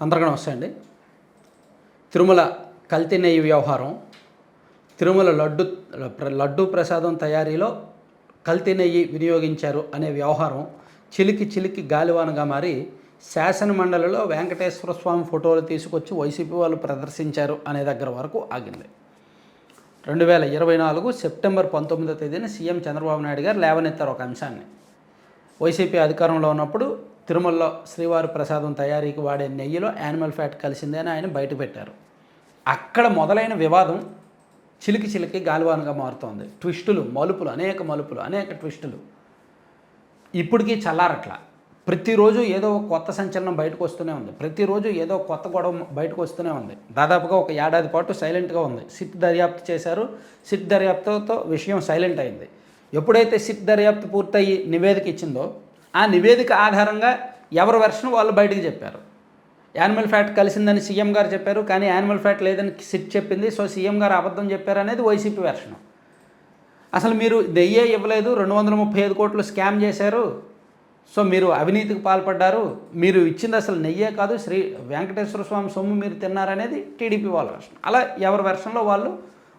అందరికీ నమస్తే అండి. తిరుమల కల్తీ నెయ్యి వ్యవహారం తిరుమల లడ్డు లడ్డు ప్రసాదం తయారీలో కల్తీ నెయ్యి వినియోగించారు అనే వ్యవహారం చిలికి చిలికి గాలివానగా మారి శాసన మండలిలో వెంకటేశ్వర స్వామి ఫోటోలు తీసుకొచ్చి వైసీపీ వాళ్ళు ప్రదర్శించారు అనే దగ్గర వరకు ఆగింది. రెండు వేల ఇరవై నాలుగు సెప్టెంబర్ పంతొమ్మిదో తేదీన సీఎం చంద్రబాబు నాయుడు గారు లేవనెత్తారు ఒక అంశాన్ని. వైసీపీ అధికారంలో ఉన్నప్పుడు తిరుమలలో శ్రీవారి ప్రసాదం తయారీకి వాడే నెయ్యిలో యానిమల్ ఫ్యాట్ కలిసిందే అని ఆయన బయట పెట్టారు. అక్కడ మొదలైన వివాదం చిలికి చిలికి గాలివానగా మారుతోంది. ట్విస్టులు మలుపులు అనేక మలుపులు అనేక ట్విస్టులు. ఇప్పటికీ చల్లారట్లా. ప్రతిరోజు ఏదో కొత్త సంచలనం బయటకు వస్తూనే ఉంది. ప్రతిరోజు ఏదో కొత్త గొడవ బయటకు వస్తూనే ఉంది. దాదాపుగా ఒక ఏడాది పాటు సైలెంట్గా ఉంది. సిట్ దర్యాప్తు చేశారు. సిట్ దర్యాప్తుతో విషయం సైలెంట్ అయింది. ఎప్పుడైతే సిట్ దర్యాప్తు పూర్తయి నివేదిక ఇచ్చిందో ఆ నివేదిక ఆధారంగా ఎవరి వెర్షన్ వాళ్ళు బయటికి చెప్పారు. యానిమల్ ఫ్యాట్ కలిసిందని సీఎం గారు చెప్పారు కానీ యానిమల్ ఫ్యాట్ లేదని సిట్ చెప్పింది సో సీఎం గారు అబద్ధం చెప్పారు అనేది వైసీపీ వెర్షన్. అసలు మీరు నెయ్యే ఇవ్వలేదు రెండు వందల ముప్పై ఐదు కోట్లు స్కామ్ చేశారు సో మీరు అవినీతికి పాల్పడ్డారు మీరు ఇచ్చింది అసలు నెయ్యే కాదు శ్రీ వెంకటేశ్వర స్వామి సొమ్ము మీరు తిన్నారనేది టీడీపీ వాళ్ళ వెర్షన్. అలా ఎవరి వెర్షన్లో వాళ్ళు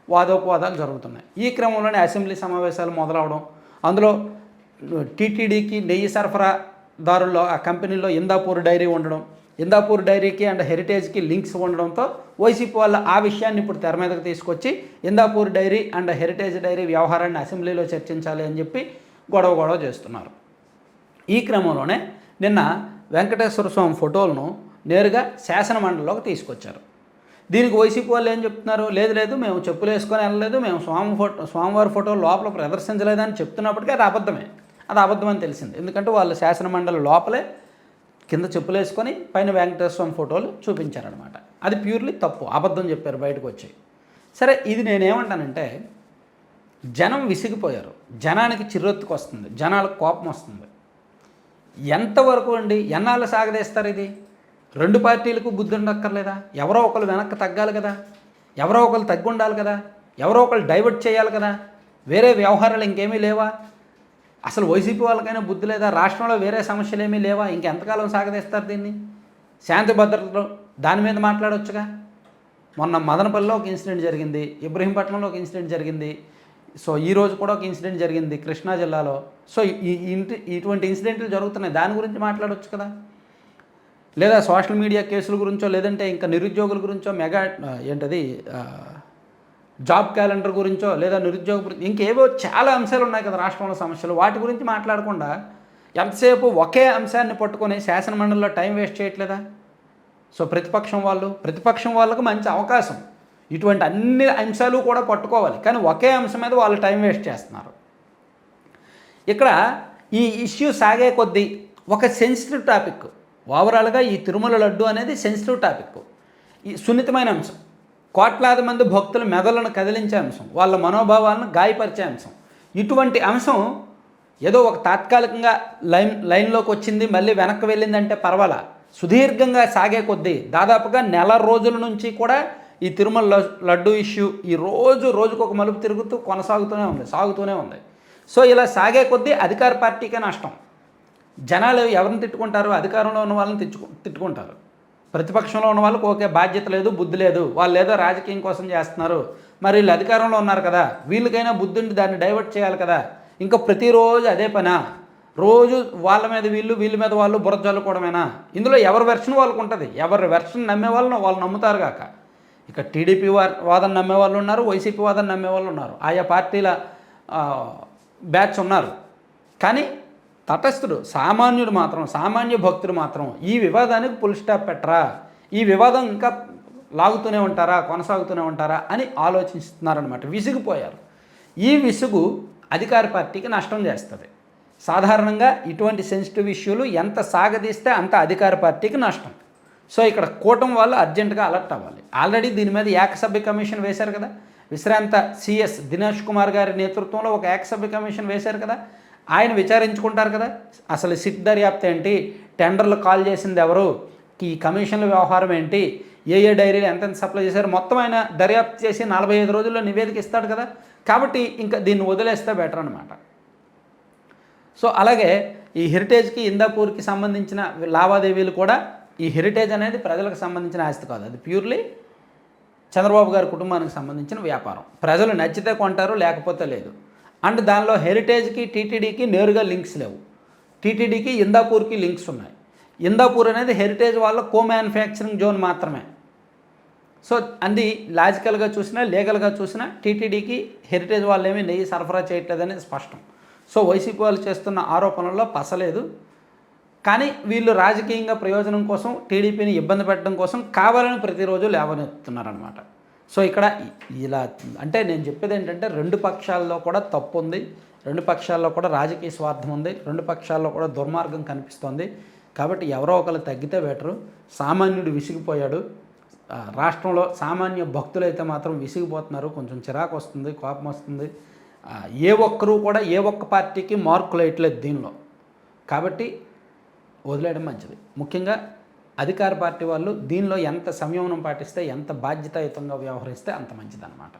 వాదోపవాదాలు జరుగుతున్నాయి. ఈ క్రమంలోనే అసెంబ్లీ సమావేశాలు మొదలవడం అందులో టీటీడీకి నెయ్యి సరఫరాదారుల్లో ఆ కంపెనీలో ఇందాపూర్ డైరీ ఉండడం ఇందాపూర్ డైరీకి అండ్ హెరిటేజ్కి లింక్స్ ఉండడంతో వైసీపీ వాళ్ళు ఆ విషయాన్ని ఇప్పుడు తెర మీదకి తీసుకొచ్చి Indapur dairy and Heritage dairy వ్యవహారాన్ని అసెంబ్లీలో చర్చించాలి అని చెప్పి గొడవ గొడవ చేస్తున్నారు. ఈ క్రమంలోనే నిన్న వెంకటేశ్వర స్వామి ఫోటోలను నేరుగా శాసన మండలిలోకి తీసుకొచ్చారు. దీనికి వైసీపీ వాళ్ళు ఏం చెప్తున్నారు? లేదు లేదు మేము చెప్పులు వేసుకొని వెళ్ళలేదు మేము స్వామి ఫోటో స్వామివారి ఫోటో లోపల ప్రదర్శించలేదని చెప్తున్నప్పటికీ అది అబద్ధమే. అది అబద్ధం అని తెలిసింది. ఎందుకంటే వాళ్ళు శాసనమండలి లోపలే కింద చెప్పులు వేసుకొని పైన వెంకటేశ్వర స్వామి ఫోటోలు చూపించారనమాట అది ప్యూర్లీ తప్పు. అబద్ధం చెప్పారు బయటకు వచ్చి సరే ఇది నేనేమంటానంటే జనం విసిగిపోయారు. జనానికి చిర్రొత్తుకు వస్తుంది జనాలకు కోపం వస్తుంది ఎంతవరకు అండి? ఎన్నాళ్ళు సాగదీస్తారు ఇది? రెండు పార్టీలకు బుద్ధి ఉండక్కర్లేదా? ఎవరో ఒకరు వెనక్కి తగ్గాలి కదా? ఎవరో ఒకరు తగ్గి ఉండాలి కదా? ఎవరో ఒకరు డైవర్ట్ చేయాలి కదా? వేరే వ్యవహారాలు ఇంకేమీ లేవా? అసలు వైసీపీ వాళ్ళకైనా బుద్ధి లేదా? రాష్ట్రంలో వేరే సమస్యలు ఏమీ లేవా ఇంకెంతకాలం సాగదీస్తారు దీన్ని? శాంతి భద్రతలు దాని మీద మాట్లాడవచ్చుగా మొన్న మదనపల్లిలో ఒక ఇన్సిడెంట్ జరిగింది ఇబ్రహీంపట్నంలో ఒక ఇన్సిడెంట్ జరిగింది. సో ఈ రోజు కూడా ఒక ఇన్సిడెంట్ జరిగింది కృష్ణా జిల్లాలో. సో ఈ ఇంటి ఇటువంటి ఇన్సిడెంట్లు జరుగుతున్నాయి. దాని గురించి మాట్లాడవచ్చు కదా? లేదా సోషల్ మీడియా కేసుల గురించో లేదంటే ఇంకా నిరుద్యోగుల గురించో మెగా ఏంటది? జాబ్ క్యాలెండర్ గురించో లేదా నిరుద్యోగ గురించి ఇంకేవో చాలా అంశాలు ఉన్నాయి కదా రాష్ట్రంలో సమస్యలు. వాటి గురించి మాట్లాడకుండా ఎంతసేపు ఒకే అంశాన్ని పట్టుకొని శాసనమండలిలో టైం వేస్ట్ చేయట్లేదా? సో ప్రతిపక్షం వాళ్ళు ప్రతిపక్షం వాళ్ళకు మంచి అవకాశం. ఇటువంటి అన్ని అంశాలు కూడా పట్టుకోవాలి. కానీ ఒకే అంశం మీద వాళ్ళు టైం వేస్ట్ చేస్తున్నారు. ఇక్కడ ఈ ఇష్యూ సాగే కొద్దీ ఒక సెన్సిటివ్ టాపిక్. ఓవరాల్గా ఈ తిరుమల లడ్డు అనేది సెన్సిటివ్ టాపిక్. ఈ సున్నితమైన అంశం. కోట్లాది మంది భక్తుల మెదలను కదిలించే అంశం వాళ్ళ మనోభావాలను గాయపరిచే అంశం. ఇటువంటి అంశం ఏదో ఒక తాత్కాలికంగా లైన్ లైన్లోకి వచ్చింది మళ్ళీ వెనక్కి వెళ్ళిందంటే పర్వాలా? సుదీర్ఘంగా సాగే కొద్దీ దాదాపుగా నెల రోజుల నుంచి కూడా ఈ తిరుమల లడ్డు ఇష్యూ ఈ రోజు రోజుకు ఒక మలుపు తిరుగుతూ కొనసాగుతూనే ఉంది సాగుతూనే ఉంది. సో ఇలా సాగే కొద్దీ అధికార పార్టీకే నష్టం. జనాలు ఎవరిని తిట్టుకుంటారు అధికారంలో ఉన్న వాళ్ళని తిట్టుకు తిట్టుకుంటారు. ప్రతిపక్షంలో ఉన్న వాళ్ళకి ఓకే బాధ్యత లేదు బుద్ధి లేదు. వాళ్ళు ఏదో రాజకీయం కోసం చేస్తున్నారు. మరి వీళ్ళు అధికారంలో ఉన్నారు కదా వీళ్ళకైనా బుద్ధి ఉండి దాన్ని డైవర్ట్ చేయాలి కదా. ఇంకా ప్రతిరోజు అదే పనా? రోజు వాళ్ళ మీద వీళ్ళు వీళ్ళ మీద వాళ్ళు బుర్ర చల్లుకోవడమేనా ఇందులో ఎవరి వెర్షన్ వాళ్ళకు ఉంటుంది? ఎవరి వెర్షన్ నమ్మే వాళ్ళను వాళ్ళు నమ్ముతారు కాక. ఇక టీడీపీ వారి వాదన నమ్మే వాళ్ళు ఉన్నారు వైసీపీ వాదన నమ్మే వాళ్ళు ఉన్నారు. ఆయా పార్టీల బ్యాచ్ ఉన్నారు. కానీ తటస్థుడు సామాన్యుడు మాత్రం సామాన్య భక్తుడు మాత్రం ఈ వివాదానికి పుల్ స్టాప్ పెట్టరా? ఈ వివాదం ఇంకా లాగుతూనే ఉంటారా? కొనసాగుతూనే ఉంటారా? అని ఆలోచిస్తున్నారనమాట విసిగిపోయారు. ఈ విసుగు అధికార పార్టీకి నష్టం చేస్తుంది. సాధారణంగా ఇటువంటి సెన్సిటివ్ ఇష్యూలు ఎంత సాగదీస్తే అంత అధికార పార్టీకి నష్టం. సో ఇక్కడ కూటమి వాళ్ళు అర్జెంటుగా అలర్ట్ అవ్వాలి. ఆల్రెడీ దీని మీద ఏకసభ్య కమిషన్ వేశారు కదా. విశ్రాంత సిఎస్ దినేష్ కుమార్ గారి నేతృత్వంలో ఒక ఏకసభ్య కమిషన్ వేశారు కదా. ఆయన విచారించుకుంటారు కదా. అసలు సిట్ దర్యాప్తు ఏంటి? టెండర్లు కాల్ చేసింది ఎవరు? ఈ కమిషన్ల వ్యవహారం ఏంటి? ఏ ఏ డైరీలు ఎంతెంత సప్లై చేశారు? మొత్తం ఆయన దర్యాప్తు చేసి నలభై ఐదు రోజుల్లో నివేదిక ఇస్తాడు కదా. కాబట్టి ఇంకా దీన్ని వదిలేస్తే బెటర్ అనమాట సో అలాగే ఈ హెరిటేజ్కి ఇందాపూర్కి సంబంధించిన లావాదేవీలు కూడా ఈ హెరిటేజ్ అనేది ప్రజలకు సంబంధించిన ఆస్తి కాదు. అది ప్యూర్లీ చంద్రబాబు గారి కుటుంబానికి సంబంధించిన వ్యాపారం. ప్రజలు నచ్చితే కొంటారు లేకపోతే లేదు. అండ్ దానిలో హెరిటేజ్కి టీటీడీకి నేరుగా లింక్స్ లేవు. టీటీడీకి ఇందాపూర్కి లింక్స్ ఉన్నాయి. ఇందాపూర్ అనేది హెరిటేజ్ వాళ్ళ కో మ్యానుఫ్యాక్చరింగ్ జోన్ మాత్రమే. సో అది లాజికల్గా చూసినా లీగల్గా చూసినా టీటీడీకి హెరిటేజ్ వాళ్ళు ఏమీ నెయ్యి సరఫరా చేయట్లేదని స్పష్టం. సో వైసీపీ వాళ్ళు చేస్తున్న ఆరోపణల్లో పసలేదు. కానీ వీళ్ళు రాజకీయంగా ప్రయోజనం కోసం టీడీపీని ఇబ్బంది పెట్టడం కోసం కావాలని ప్రతిరోజు లేవనెత్తున్నారనమాట సో ఇక్కడ ఇలా అంటే నేను చెప్పేది ఏంటంటే రెండు పక్షాల్లో కూడా తప్పు ఉంది రెండు పక్షాల్లో కూడా రాజకీయ స్వార్థం ఉంది రెండు పక్షాల్లో కూడా దుర్మార్గం కనిపిస్తోంది. కాబట్టి ఎవరో ఒకరు తగ్గితే బెటరు. సామాన్యుడు విసిగిపోయాడు. రాష్ట్రంలో సామాన్య భక్తులైతే మాత్రం విసిగిపోతున్నారు. కొంచెం చిరాకు వస్తుంది కోపం వస్తుంది. ఏ ఒక్కరూ కూడా ఏ ఒక్క పార్టీకి మార్కులు వేయట్లేదు దీనిలో. కాబట్టి వదిలేయడం మంచిది. ముఖ్యంగా అధికార పార్టీ వాళ్ళు దీనిలో ఎంత సంయమనం పాటిస్తే ఎంత బాధ్యతాయుతంగా వ్యవహరిస్తే అంత మంచిదన్నమాట.